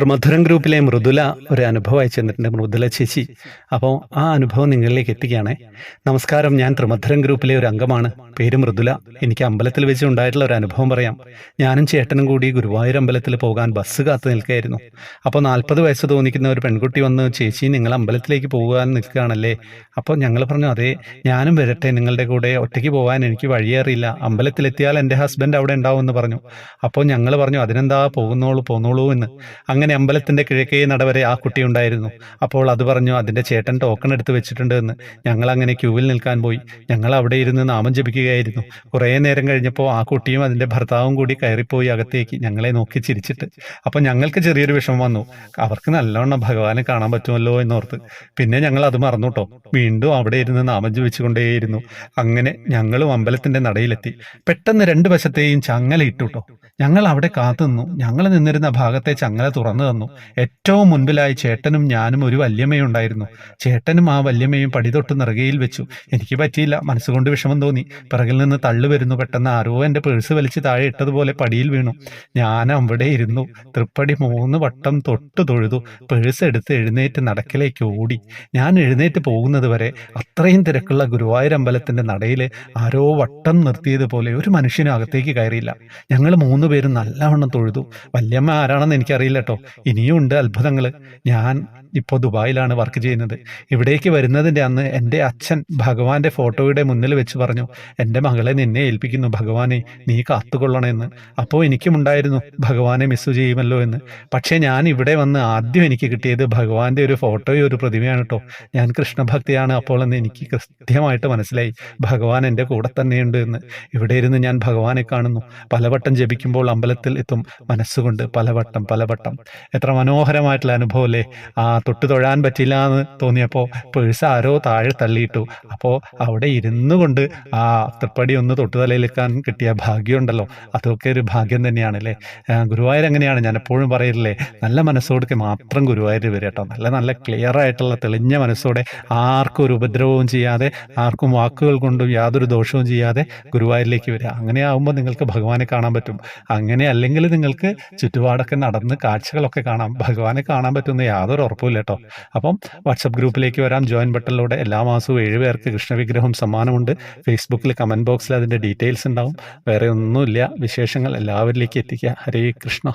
ത്രിമധുരം ഗ്രൂപ്പിലെ മൃദുല ഒരു അനുഭവം അയച്ചു തന്നിട്ടുണ്ട് മൃദുല ചേച്ചി. അപ്പോൾ ആ അനുഭവം നിങ്ങളിലേക്ക് എത്തിക്കുകയാണേ. നമസ്കാരം ഞാൻ ത്രിമധുരം ഗ്രൂപ്പിലെ ഒരു അംഗമാണ്. പേര് മൃദുല. എനിക്ക് അമ്പലത്തിൽ വെച്ച് ഉണ്ടായിട്ടുള്ള ഒരു അനുഭവം പറയാം. ഞാനും ചേട്ടനും കൂടി ഗുരുവായൂർ അമ്പലത്തിൽ പോകാൻ ബസ് കാത്തു നിൽക്കുകയായിരുന്നു. അപ്പോൾ നാൽപ്പത് വയസ്സ് തോന്നിക്കുന്ന ഒരു പെൺകുട്ടി വന്ന് ചേച്ചി നിങ്ങൾ അമ്പലത്തിലേക്ക് പോകാൻ നിൽക്കുകയാണല്ലേ? അപ്പോൾ ഞങ്ങൾ പറഞ്ഞു അതെ ഞാനും വരട്ടെ നിങ്ങളുടെ കൂടെ ഒറ്റയ്ക്ക് പോകാൻ എനിക്ക് വഴിയേറിയില്ല അമ്പലത്തിലെത്തിയാൽ എന്റെ ഹസ്ബൻഡ് അവിടെ ഉണ്ടാവും എന്ന് പറഞ്ഞു. അപ്പോൾ ഞങ്ങൾ പറഞ്ഞു അതിനെന്താ പോകുന്നോളൂ പോന്നോളൂ എന്ന്. അങ്ങനെ അമ്പലത്തിന്റെ കിഴക്കേ നടവരെ ആ കുട്ടി ഉണ്ടായിരുന്നു. അപ്പോൾ അത് പറഞ്ഞു അതിന്റെ ചേട്ടൻ ടോക്കൺ എടുത്ത് വെച്ചിട്ടുണ്ട് എന്ന് ഞങ്ങൾ അങ്ങനെ ക്യൂവിൽ നിൽക്കാൻ പോയി. ഞങ്ങൾ അവിടെ ഇരുന്ന് നാമം ജപിക്കുകയായിരുന്നു. കുറേ നേരം കഴിഞ്ഞപ്പോൾ ആ കുട്ടിയും അതിന്റെ ഭർത്താവും കൂടി കയറിപ്പോയി അകത്തേക്ക് ഞങ്ങളെ നോക്കി ചിരിച്ചിട്ട്. അപ്പോൾ ഞങ്ങൾക്ക് ചെറിയൊരു വിഷമം വന്നു. അവർക്ക് നല്ലവണ്ണം ഭഗവാനെ കാണാൻ പറ്റുമല്ലോ എന്നോർത്ത്. പിന്നെ ഞങ്ങൾ അത് മറന്നു കേട്ടോ. വീണ്ടും അവിടെ ഇരുന്ന് നാമം ജപിച്ചുകൊണ്ടേയിരുന്നു. അങ്ങനെ ഞങ്ങളും അമ്പലത്തിന്റെ നടയിലെത്തി. പെട്ടെന്ന് രണ്ട് വശത്തെയും ചങ്ങല ഇട്ടു കേട്ടോ. ഞങ്ങൾ അവിടെ കാത്തുനിന്നു. ഞങ്ങൾ നിന്നിരുന്ന ഭാഗത്തെ ചങ്ങല തുറന്നു. തന്നു. ഏറ്റവും മുൻപിലായി ചേട്ടനും ഞാനും ഒരു വല്യമ്മയും ഉണ്ടായിരുന്നു. ചേട്ടനും ആ വല്യമ്മയും പടിതൊട്ട് നിറകയിൽ വെച്ചു. എനിക്ക് പറ്റിയില്ല. മനസ്സുകൊണ്ട് വിഷമം തോന്നി. പിറകിൽ നിന്ന് തള്ളു വരുന്നു. പെട്ടെന്ന് ആരോ എന്റെ പേഴ്സ് വലിച്ച് താഴെ ഇട്ടതുപോലെ പടിയിൽ വീണു. ഞാൻ അവിടെ ഇരുന്നു. തൃപ്പടി മൂന്ന് വട്ടം തൊട്ട് തൊഴുതു. പേഴ്സ് എടുത്ത് എഴുന്നേറ്റ് നടക്കിലേക്ക് ഓടി. ഞാൻ എഴുന്നേറ്റ് പോകുന്നത് വരെ അത്രയും തിരക്കുള്ള ഗുരുവായൂർ അമ്പലത്തിന്റെ നടയിൽ ആരോ വട്ടം നിർത്തിയതുപോലെ ഒരു മനുഷ്യനും അകത്തേക്ക് കയറിയില്ല. ഞങ്ങൾ മൂന്ന് പേരും നല്ലവണ്ണം തൊഴുതു. വല്യമ്മ ആരാണെന്ന് എനിക്കറിയില്ല കേട്ടോ. ഇനിയും ഉണ്ട് അത്ഭുതങ്ങൾ ഞാൻ ഇപ്പോൾ ദുബായിലാണ് വർക്ക് ചെയ്യുന്നത്. ഇവിടേക്ക് വരുന്നതിന്റെ അന്ന് എന്റെ അച്ഛൻ ഭഗവാന്റെ ഫോട്ടോയുടെ മുന്നിൽ വെച്ച് പറഞ്ഞു എന്റെ മകളെ നിന്നെ ഏൽപ്പിക്കുന്നു ഭഗവാനെ നീ കാത്തുകൊള്ളണമെന്ന്. അപ്പോൾ എനിക്കും ഉണ്ടായിരുന്നു ഭഗവാനെ മിസ് ചെയ്യുമല്ലോ എന്ന്. പക്ഷേ ഞാൻ ഇവിടെ വന്ന് ആദ്യം എനിക്ക് കിട്ടിയത് ഭഗവാന്റെ ഒരു ഫോട്ടോയും ഒരു പ്രതിമയാണ് കേട്ടോ ഞാൻ കൃഷ്ണഭക്തിയാണ് അപ്പോൾ എന്ന് എനിക്ക് കൃത്യമായിട്ട് മനസ്സിലായി. ഭഗവാൻ എന്റെ കൂടെ തന്നെയുണ്ട് എന്ന്. ഇവിടെ ഇരുന്ന് ഞാൻ ഭഗവാനെ കാണുന്നു. പലവട്ടം ജപിക്കുമ്പോൾ അമ്പലത്തിൽ എത്തും മനസ്സുകൊണ്ട് പലവട്ടം പലവട്ടം. എത്ര മനോഹരമായിട്ടുള്ള അനുഭവം അല്ലേ ആ തൊട്ട് തൊഴാൻ പറ്റില്ല എന്ന് തോന്നിയപ്പോൾ പേഴ്സ് ആരോ താഴെ തള്ളിയിട്ടു. അപ്പോൾ അവിടെ ഇരുന്നു കൊണ്ട് ആ തൃപ്പടി ഒന്ന് തൊട്ട് തലയിലെക്കാൻ കിട്ടിയ ഭാഗ്യമുണ്ടല്ലോ. അതൊക്കെ ഒരു ഭാഗ്യം തന്നെയാണ് അല്ലേ ഗുരുവായൂർ അങ്ങനെയാണ് ഞാൻ എപ്പോഴും പറയില്ലേ നല്ല മനസ്സോടൊക്കെ മാത്രം ഗുരുവായൂർ വരിക കേട്ടോ. നല്ല നല്ല ക്ലിയർ ആയിട്ടുള്ള തെളിഞ്ഞ മനസ്സോടെ ആർക്കും ഒരു ഉപദ്രവവും ചെയ്യാതെ ആർക്കും വാക്കുകൾ കൊണ്ടും യാതൊരു ദോഷവും ചെയ്യാതെ ഗുരുവായൂരിലേക്ക് വരിക. അങ്ങനെ ആകുമ്പോൾ നിങ്ങൾക്ക് ഭഗവാനെ കാണാൻ പറ്റും. അങ്ങനെ അല്ലെങ്കിൽ നിങ്ങൾക്ക് ചുറ്റുപാടൊക്കെ നടന്ന് കാഴ്ചകളൊക്കെ കാണാം. ഭഗവാനെ കാണാൻ പറ്റുന്ന യാതൊരു ഉറപ്പുമില്ല കേട്ടോ. അപ്പം വാട്സപ്പ് ഗ്രൂപ്പിലേക്ക് വരാം. ജോയിൻ ബട്ടണിലൂടെ എല്ലാ മാസവും ഏഴ് പേർക്ക് കൃഷ്ണവിഗ്രഹം സമ്മാനമുണ്ട്. ഫേസ്ബുക്കിൽ കമന്റ് ബോക്സിൽ അതിന്റെ ഡീറ്റെയിൽസ് ഉണ്ടാവും. വേറെ ഒന്നുമില്ല. വിശേഷങ്ങൾ എല്ലാവരിലേക്ക് എത്തിക്കുക. ഹരേ കൃഷ്ണ.